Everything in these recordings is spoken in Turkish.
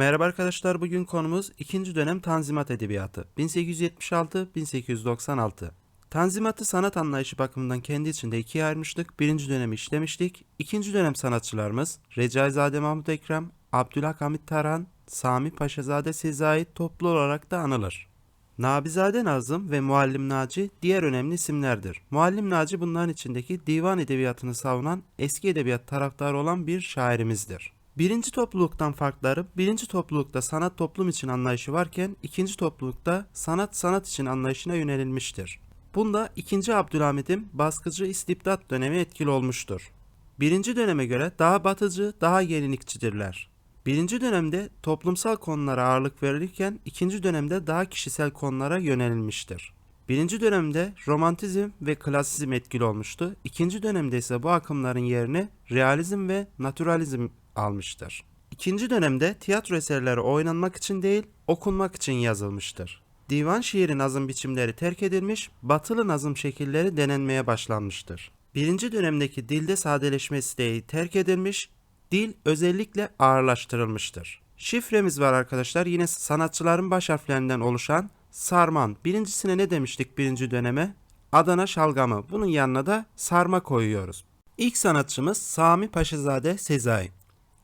Merhaba arkadaşlar bugün konumuz 2. dönem Tanzimat Edebiyatı 1876-1896. Tanzimatı sanat anlayışı bakımından kendi içinde ikiye ayırmıştık. Birinci dönemi işlemiştik. İkinci dönem sanatçılarımız Recaizade Mahmut Ekrem, Abdülhamit Tarhan, Sami Paşazade Sezai toplu olarak da anılır. Nabizade Nazım ve Muallim Naci diğer önemli isimlerdir. Muallim Naci bunların içindeki divan edebiyatını savunan eski edebiyat taraftarı olan bir şairimizdir. Birinci topluluktan farkları, birinci toplulukta sanat toplum için anlayışı varken ikinci toplulukta sanat sanat için anlayışına yönelilmiştir. Bunda 2. Abdülhamid'in baskıcı istibdat dönemi etkili olmuştur. Birinci döneme göre daha batıcı, daha yenilikçidirler. Birinci dönemde toplumsal konulara ağırlık verilirken ikinci dönemde daha kişisel konulara yönelilmiştir. Birinci dönemde romantizm ve klasizm etkili olmuştu. İkinci dönemde ise bu akımların yerini realizm ve naturalizm almıştır. İkinci dönemde tiyatro eserleri oynanmak için değil, okunmak için yazılmıştır. Divan şiiri nazım biçimleri terk edilmiş, batılı nazım şekilleri denenmeye başlanmıştır. Birinci dönemdeki dilde sadeleşme isteği terk edilmiş, dil özellikle ağırlaştırılmıştır. Şifremiz var arkadaşlar. Yine sanatçıların baş harflerinden oluşan sarman. Birincisine ne demiştik birinci döneme? Adana şalgamı. Bunun yanına da sarma koyuyoruz. İlk sanatçımız Sami Paşazade Sezai.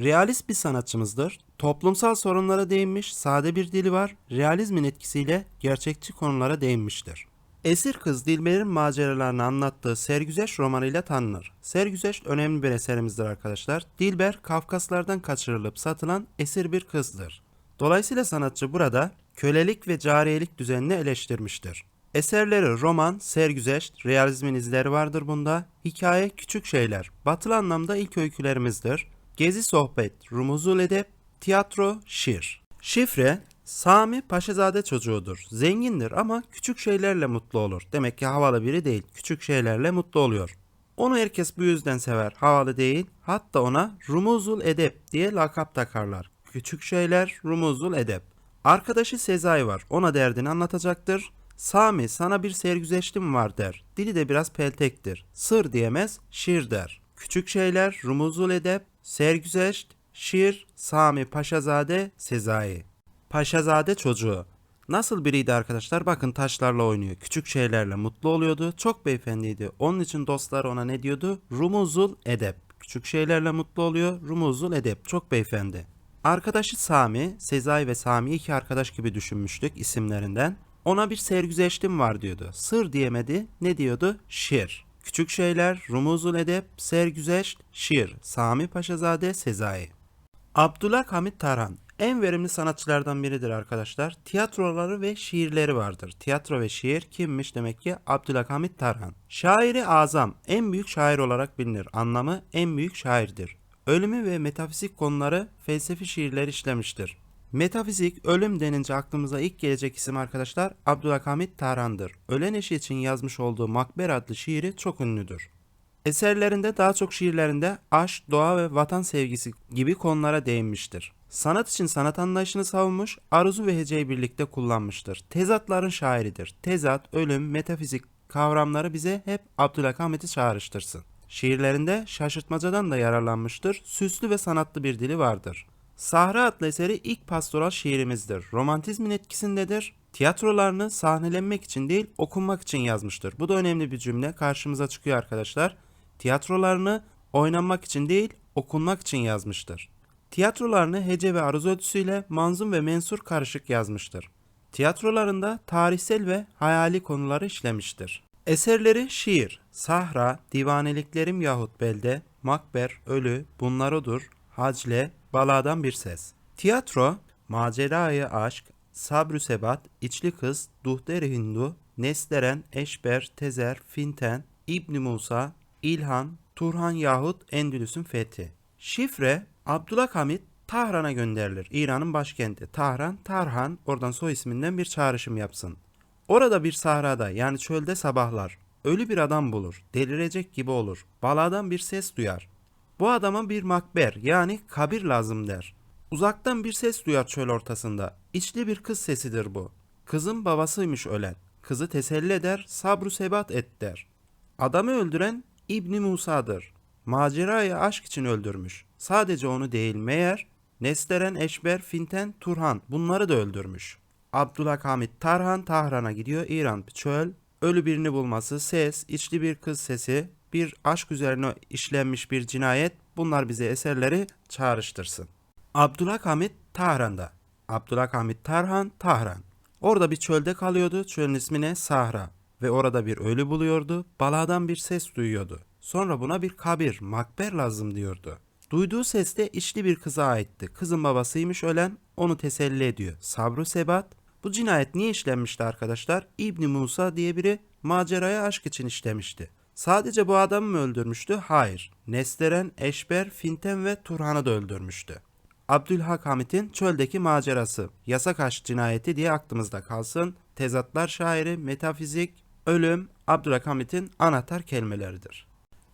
Realist bir sanatçımızdır. Toplumsal sorunlara değinmiş, sade bir dili var. Realizmin etkisiyle gerçekçi konulara değinmiştir. Esir Kız Dilber'in maceralarını anlattığı Sergüzeş romanıyla tanınır. Sergüzeş önemli bir eserimizdir arkadaşlar. Dilber, Kafkaslardan kaçırılıp satılan esir bir kızdır. Dolayısıyla sanatçı burada kölelik ve cariyelik düzenini eleştirmiştir. Eserleri roman, sergüzeşt, realizmin izleri vardır bunda. Hikaye, küçük şeyler. Batılı anlamda ilk öykülerimizdir. Gezi sohbet, rumuzul edep, tiyatro, şiir. Şifre, Sami Paşazade çocuğudur. Zengindir ama küçük şeylerle mutlu olur. Demek ki havalı biri değil, küçük şeylerle mutlu oluyor. Onu herkes bu yüzden sever, havalı değil. Hatta ona Rumuzul Edep diye lakap takarlar. Küçük şeyler, Rumuzul Edep. Arkadaşı Sezai var, ona derdini anlatacaktır. Sami sana bir sergüzeştim var der. Dili de biraz peltektir. Sır diyemez, şiir der. Küçük şeyler, Rumuzul Edep, sergüzeşt, şiir, Sami Paşazade, Sezai. Paşazade çocuğu. Nasıl biriydi arkadaşlar? Bakın taşlarla oynuyor. Küçük şeylerle mutlu oluyordu. Çok beyefendiydi. Onun için dostlar ona ne diyordu? Rumuzul edep. Küçük şeylerle mutlu oluyor. Rumuzul edep. Çok beyefendi. Arkadaşı Sami, Sezai ve Sami iki arkadaş gibi düşünmüştük isimlerinden. Ona bir sergüzeştim var diyordu. Sır diyemedi. Ne diyordu? Şiir. Küçük şeyler, Rumuzul edep, sergüzeşt, şiir. Sami Paşazade, Sezai. Abdullah Hamit Tarhan en verimli sanatçılardan biridir arkadaşlar. Tiyatroları ve şiirleri vardır. Tiyatro ve şiir kimmiş demek ki Abdülhamit Tarhan. Şairi azam en büyük şair olarak bilinir. Anlamı en büyük şairdir. Ölümü ve metafizik konuları felsefi şiirler işlemiştir. Metafizik, ölüm denince aklımıza ilk gelecek isim arkadaşlar Abdülhamit Tarhan'dır. Ölen eşi için yazmış olduğu Makber adlı şiiri çok ünlüdür. Eserlerinde daha çok şiirlerinde aşk, doğa ve vatan sevgisi gibi konulara değinmiştir. Sanat için sanat anlayışını savunmuş, arzu ve heceyi birlikte kullanmıştır. Tezatların şairidir. Tezat, ölüm, metafizik kavramları bize hep Abdülhamit'i çağrıştırsın. Şiirlerinde şaşırtmacadan da yararlanmıştır. Süslü ve sanatlı bir dili vardır. Sahra adlı eseri ilk pastoral şiirimizdir. Romantizmin etkisindedir. Tiyatrolarını sahnelenmek için değil okunmak için yazmıştır. Bu da önemli bir cümle karşımıza çıkıyor arkadaşlar. Tiyatrolarını oynanmak için değil okunmak için yazmıştır. Tiyatrolarını hece ve aruz ölçüsüyle manzum ve mensur karışık yazmıştır. Tiyatrolarında tarihsel ve hayali konuları işlemiştir. Eserleri şiir, sahra, divaneliklerim yahut belde, makber, ölü, bunlar odur, hacle, baladan bir ses. Tiyatro, macerayı aşk, sabrü sebat, içli kız, duhteri hindu, nesleren, eşber, tezer, finten, İbni Musa, İlhan, Turhan yahut Endülüs'ün fethi. Şifre, Abdülhamit Tahran'a gönderilir. İran'ın başkenti. Tahran, Tarhan oradan soy isminden bir çağrışım yapsın. Orada bir sahrada yani çölde sabahlar. Ölü bir adam bulur. Delirecek gibi olur. Baladan bir ses duyar. Bu adama bir makber yani kabir lazım der. Uzaktan bir ses duyar çöl ortasında. İçli bir kız sesidir bu. Kızın babasıymış ölen. Kızı teselli eder, sabru sebat et der. Adamı öldüren İbni Musa'dır. Macerayı aşk için öldürmüş. Sadece onu değil meğer Nesteren, Eşber, Finten, Turhan bunları da öldürmüş. Abdülhamit Tarhan Tahran'a gidiyor. İran çöl. Ölü birini bulması, ses, içli bir kız sesi, bir aşk üzerine işlenmiş bir cinayet bunlar bize eserleri çağrıştırsın. Abdülhamit Tahran'da. Abdülhamit Tarhan Tahran. Orada bir çölde kalıyordu. Çölün ismi ne? Sahra. Ve orada bir ölü buluyordu. Baladan bir ses duyuyordu. Sonra buna bir kabir, makber lazım diyordu. Duyduğu ses de içli bir kıza aitti. Kızın babasıymış ölen, onu teselli ediyor. Sabru Sebat. Bu cinayet niye işlenmişti arkadaşlar? İbni Musa diye biri maceraya aşk için işlemişti. Sadece bu adamı mı öldürmüştü? Hayır. Nesteren, Eşber, Finten ve Turhan'ı da öldürmüştü. Abdülhakamit'in çöldeki macerası, yasak aşk cinayeti diye aklımızda kalsın. Tezatlar şairi, metafizik, ölüm, Abdülhakamit'in anahtar kelimeleridir.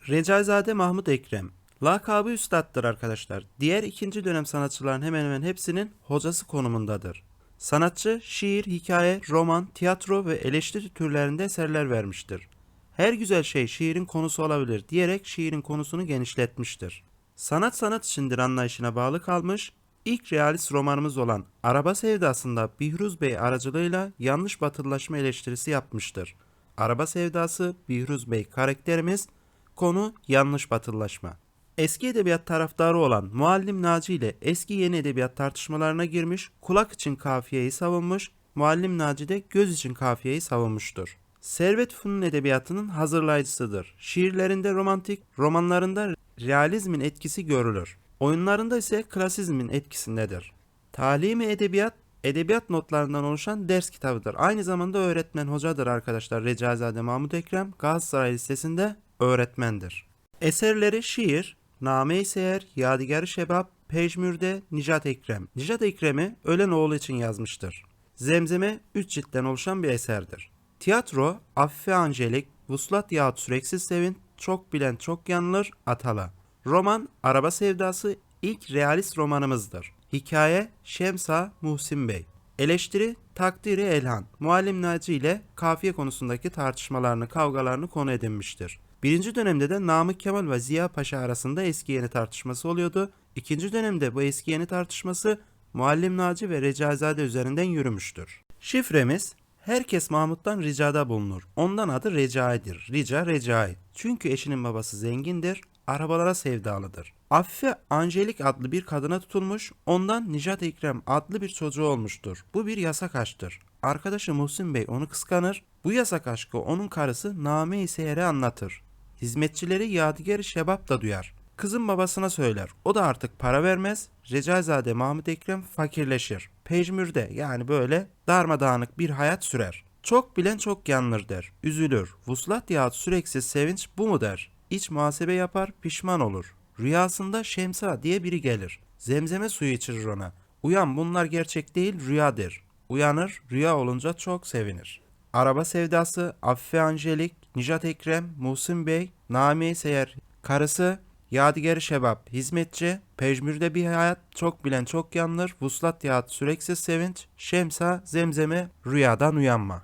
Recaizade Mahmut Ekrem Lakabı üstattır arkadaşlar. Diğer ikinci dönem sanatçıların hemen hemen hepsinin hocası konumundadır. Sanatçı şiir, hikaye, roman, tiyatro ve eleştiri türlerinde eserler vermiştir. Her güzel şey şiirin konusu olabilir diyerek şiirin konusunu genişletmiştir. Sanat sanat içindir anlayışına bağlı kalmış, ilk realist romanımız olan Araba Sevdası'nda Bihruz Bey aracılığıyla yanlış batılılaşma eleştirisi yapmıştır. Araba Sevdası, Bihruz Bey karakterimiz, konu yanlış batılılaşma. Eski edebiyat taraftarı olan Muallim Naci ile eski yeni edebiyat tartışmalarına girmiş, kulak için kafiyeyi savunmuş, Muallim Naci de göz için kafiyeyi savunmuştur. Servet Fünun edebiyatının hazırlayıcısıdır. Şiirlerinde romantik, romanlarında realizmin etkisi görülür. Oyunlarında ise klasizmin etkisindedir. Talimi edebiyat, edebiyat notlarından oluşan ders kitabıdır. Aynı zamanda öğretmen hocadır arkadaşlar. Recaizade Mahmut Ekrem Galatasaray Lisesi'nde öğretmendir. Eserleri şiir, Name-i Seher, Yadigar-ı Şebap, Pejmür'de Nicat Ekrem. Nicat Ekrem'i ölen oğlu için yazmıştır. Zemzeme 3 ciltten oluşan bir eserdir. Tiyatro, Affe Angelik, Vuslat yahut Süreksiz Sevin, Çok Bilen Çok Yanılır, Atala. Roman, Araba Sevdası ilk realist romanımızdır. Hikaye, Şemsa Muhsin Bey. Eleştiri, Takdiri Elhan. Muallim Naci ile kafiye konusundaki tartışmalarını, kavgalarını konu edinmiştir. Birinci dönemde de Namık Kemal ve Ziya Paşa arasında eski yeni tartışması oluyordu. İkinci dönemde bu eski yeni tartışması Muallim Naci ve Recaizade üzerinden yürümüştür. Şifremiz Herkes Mahmut'tan ricada bulunur. Ondan adı Recai'dir. Rica Recai. Çünkü eşinin babası zengindir, arabalara sevdalıdır. Afife Angelik adlı bir kadına tutulmuş, ondan Nijat Ekrem adlı bir çocuğu olmuştur. Bu bir yasak aşktır. Arkadaşı Muhsin Bey onu kıskanır. Bu yasak aşkı onun karısı Name-i Seher'e anlatır. Hizmetçileri Yadigar-ı Şebap da duyar. Kızın babasına söyler. O da artık para vermez. Recaizade Mahmut Ekrem fakirleşir. Pejmürde yani böyle darmadağınık bir hayat sürer. Çok bilen çok yanılır der. Üzülür. Vuslat yahut süreksiz sevinç bu mu der. İç muhasebe yapar pişman olur. Rüyasında Şemsa diye biri gelir. Zemzeme suyu içirir ona. Uyan bunlar gerçek değil rüya der. Uyanır rüya olunca çok sevinir. Araba sevdası, Affe Angelik, Nijat Ekrem, Muhsin Bey, Nami Seyer, karısı, Yadigar Şebap, hizmetçi, pejmürde bir hayat, çok bilen çok yanılır, vuslat yahut süreksiz sevinç, şemsa, zemzeme, rüyadan uyanma.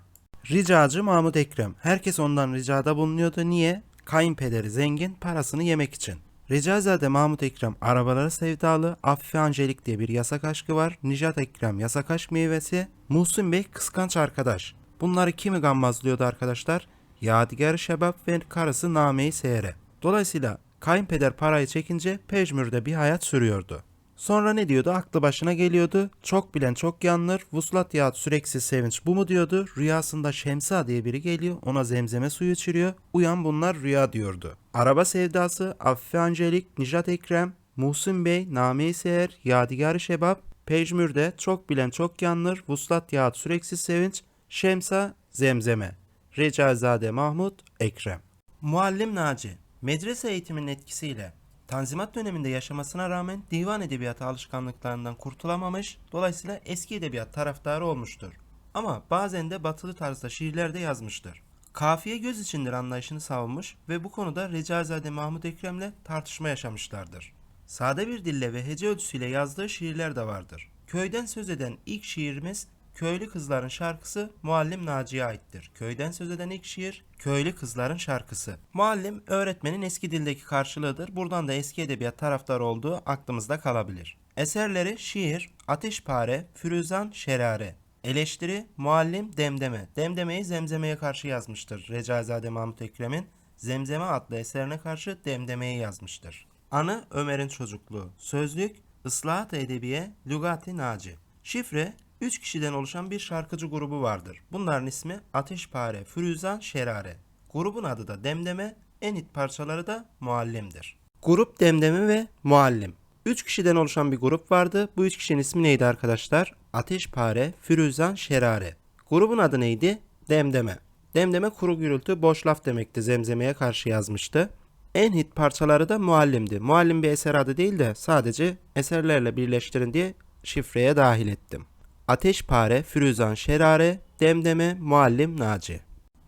Ricacı Mahmut Ekrem. Herkes ondan ricada bulunuyordu. Niye? Kayınpederi zengin, parasını yemek için. Recaizade Mahmut Ekrem arabalara sevdalı, Affe Angelik diye bir yasak aşkı var. Nijat Ekrem yasak aşk meyvesi. Muhsin Bey kıskanç arkadaş. Bunları kimi gammazlıyordu arkadaşlar? Yadigar Şebap ve karısı Name-i Seher'e. Dolayısıyla kayınpeder parayı çekince pejmürde bir hayat sürüyordu. Sonra ne diyordu? Aklı başına geliyordu. Çok bilen çok yanılır. Vuslat yahut süreksiz sevinç bu mu diyordu. Rüyasında Şemsa diye biri geliyor. Ona zemzeme suyu içiriyor. Uyan bunlar rüya diyordu. Araba sevdası, Affe Angelik, Nijat Ekrem, Muhsin Bey, Name-i Seher, Yadigar-ı Şebap, Pejmür'de çok bilen çok yanılır. Vuslat yahut süreksiz sevinç, Şemsa, Zemzeme. Recaizade Mahmut, Ekrem. Muallim Naci, medrese eğitiminin etkisiyle Tanzimat döneminde yaşamasına rağmen divan edebiyatı alışkanlıklarından kurtulamamış, dolayısıyla eski edebiyat taraftarı olmuştur. Ama bazen de batılı tarzda şiirler de yazmıştır. Kafiye göz içindir anlayışını savunmuş ve bu konuda Recaizade Mahmut Ekrem'le tartışma yaşamışlardır. Sade bir dille ve hece ölçüsüyle yazdığı şiirler de vardır. Köyden söz eden ilk şiirimiz Köylü Kızların Şarkısı Muallim Naci'ye aittir. Köyden söz eden ilk şiir Köylü Kızların Şarkısı. Muallim öğretmenin eski dildeki karşılığıdır. Buradan da eski edebiyat taraftarı olduğu aklımızda kalabilir. Eserleri şiir, ateşpare, firuzan, şerare. Eleştiri, muallim, demdeme. Demdemeyi zemzemeye karşı yazmıştır. Recaizade Mahmut Ekrem'in Zemzeme adlı eserine karşı demdemeyi yazmıştır. Anı Ömer'in çocukluğu. Sözlük, Islahat Edebiye, Lügati Naci. Şifre, 3 kişiden oluşan bir şarkıcı grubu vardır. Bunların ismi Ateşpare, Firuzan, Şerare. Grubun adı da Demdeme, en hit parçaları da Muallim'dir. Grup Demdeme ve Muallim. 3 kişiden oluşan bir grup vardı. Bu 3 kişinin ismi neydi arkadaşlar? Ateşpare, Firuzan, Şerare. Grubun adı neydi? Demdeme. Demdeme kuru gürültü, boş laf demekti. Zemzeme'ye karşı yazmıştı. En hit parçaları da Muallim'di. Muallim bir eser adı değil de sadece eserlerle birleştirin diye şifreye dahil ettim. Ateşpare, Firuzan, Şerare, Demdeme, Muallim, Naci.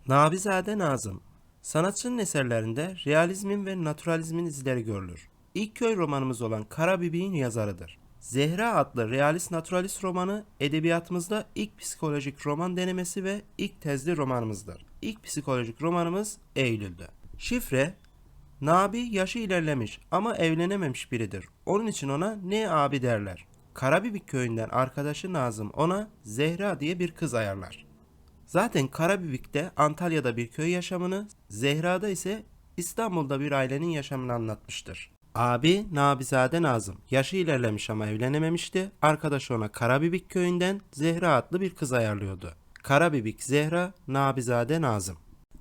Nabizade Nazım Sanatçının eserlerinde realizmin ve naturalizmin izleri görülür. İlk köy romanımız olan Karabibik'in yazarıdır. Zehra adlı realist naturalist romanı edebiyatımızda ilk psikolojik roman denemesi ve ilk tezli romanımızdır. İlk psikolojik romanımız Eylül'dü. Şifre Nabi yaşı ilerlemiş ama evlenememiş biridir. Onun için ona ne abi derler. Karabibik köyünden arkadaşı Nazım ona Zehra diye bir kız ayarlar. Zaten Karabibik'te Antalya'da bir köy yaşamını, Zehra'da ise İstanbul'da bir ailenin yaşamını anlatmıştır. Abi Nabizade Nazım yaşı ilerlemiş ama evlenememişti. Arkadaşı ona Karabibik köyünden Zehra adlı bir kız ayarlıyordu. Karabibik Zehra, Nabizade Nazım.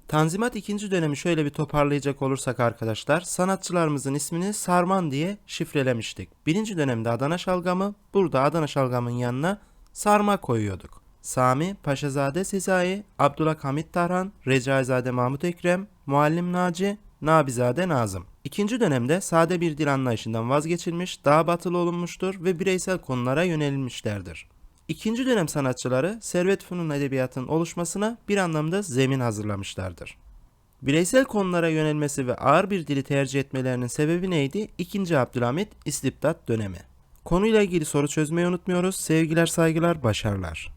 Tanzimat ikinci dönemi şöyle bir toparlayacak olursak arkadaşlar, sanatçılarımızın ismini Sarman diye şifrelemiştik. Birinci dönemde Adana Şalgamı, burada Adana Şalgamın yanına sarma koyuyorduk. Sami, Paşazade Sezai, Abdülhamit Tarhan, Recaizade Mahmut Ekrem, Muallim Naci, Nabizade Nazım. İkinci dönemde sade bir dil anlayışından vazgeçilmiş, daha batılı olunmuştur ve bireysel konulara yönelilmişlerdir. İkinci dönem sanatçıları Servet Fünun edebiyatının oluşmasına bir anlamda zemin hazırlamışlardır. Bireysel konulara yönelmesi ve ağır bir dili tercih etmelerinin sebebi neydi? İkinci Abdülhamit İstibdat dönemi. Konuyla ilgili soru çözmeyi unutmuyoruz. Sevgiler, saygılar, başarılar.